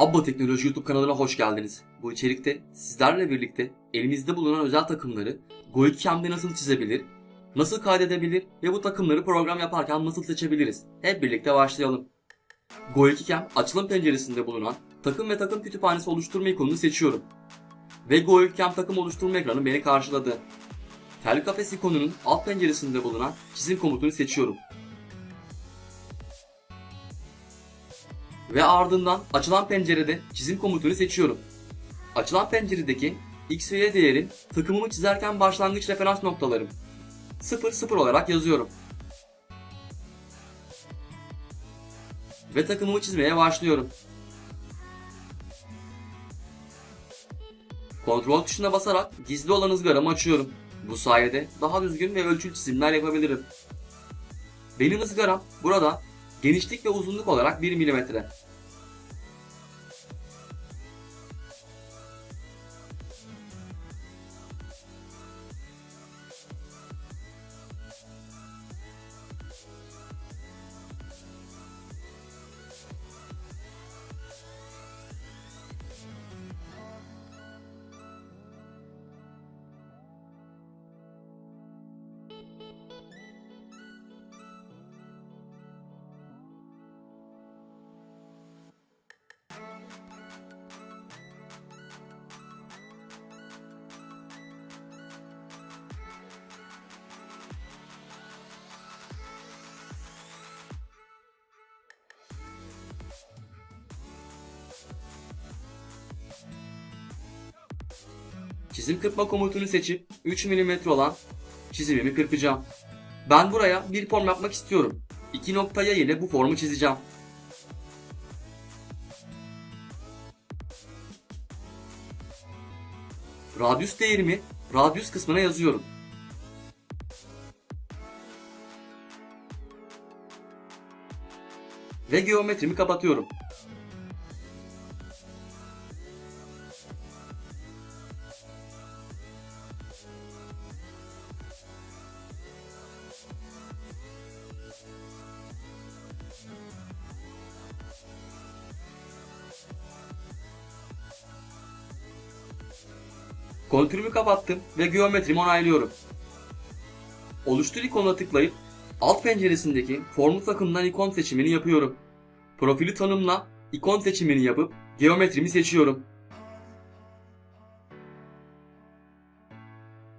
Abba Teknoloji YouTube kanalına hoş geldiniz. Bu içerikte sizlerle birlikte elimizde bulunan özel takımları GoIKCam'de nasıl çizebilir, nasıl kaydedebilir ve bu takımları program yaparken nasıl seçebiliriz? Hep birlikte başlayalım. GoIKCam açılım penceresinde bulunan takım ve takım kütüphanesi oluşturma ikonunu seçiyorum. Ve GoIKCam takım oluşturma ekranı beni karşıladı. Tel kafes ikonunun alt penceresinde bulunan çizim komutunu seçiyorum. Ve ardından açılan pencerede çizim komutunu seçiyorum. Açılan penceredeki x ve y değerim takımımı çizerken başlangıç referans noktalarım. 0 0 olarak yazıyorum. Ve takımımı çizmeye başlıyorum. Kontrol tuşuna basarak gizli olan ızgaramı açıyorum. Bu sayede daha düzgün ve ölçülü çizimler yapabilirim. Benim ızgaram burada genişlik ve uzunluk olarak 1 mm. Çizim kırpma komutunu seçip 3 mm olan çizimimi kırpacağım. Ben buraya bir form yapmak istiyorum. İki noktaya ile bu formu çizeceğim. Radyüs değerimi radyüs kısmına yazıyorum. Ve geometrimi kapatıyorum. Kontürümü kapattım ve geometrimi onaylıyorum. Oluştur ikonuna tıklayıp alt penceresindeki formlu takımdan ikon seçimini yapıyorum. Profili tanımla ikon seçimini yapıp geometrimi seçiyorum.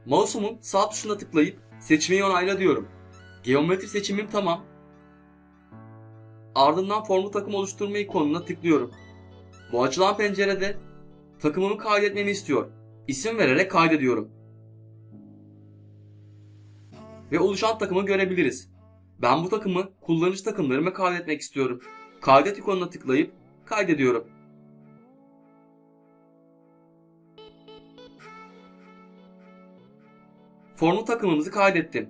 Mouse'umun sağ tuşuna tıklayıp seçmeyi onayla diyorum. Geometri seçimim tamam. Ardından formlu takım oluşturma ikonuna tıklıyorum. Bu açılan pencerede takımımı kaydetmemi istiyor. İsim vererek kaydediyorum. Ve oluşan takımı görebiliriz. Ben bu takımı kullanıcı takımlarıma kaydetmek istiyorum. Kaydet ikonuna tıklayıp kaydediyorum. Formlu takımımızı kaydettim.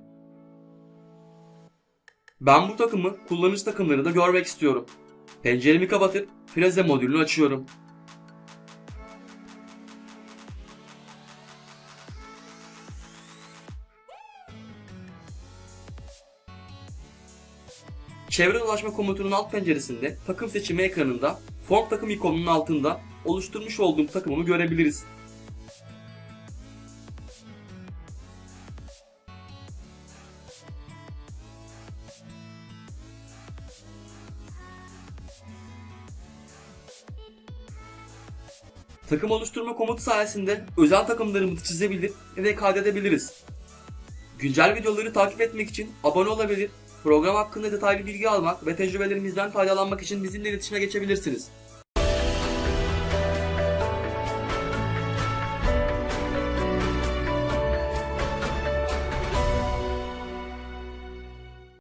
Ben bu takımı kullanıcı takımları da görmek istiyorum. Penceremi kapatıp Freze modülünü açıyorum. Çevre dolaşma komutunun alt penceresinde takım seçimi ekranında form takım ikonunun altında oluşturmuş olduğum takımımı görebiliriz. Takım oluşturma komutu sayesinde özel takımlarımızı çizebilir ve kaydedebiliriz. Güncel videoları takip etmek için abone olabilir, program hakkında detaylı bilgi almak ve tecrübelerimizden faydalanmak için bizimle iletişime geçebilirsiniz.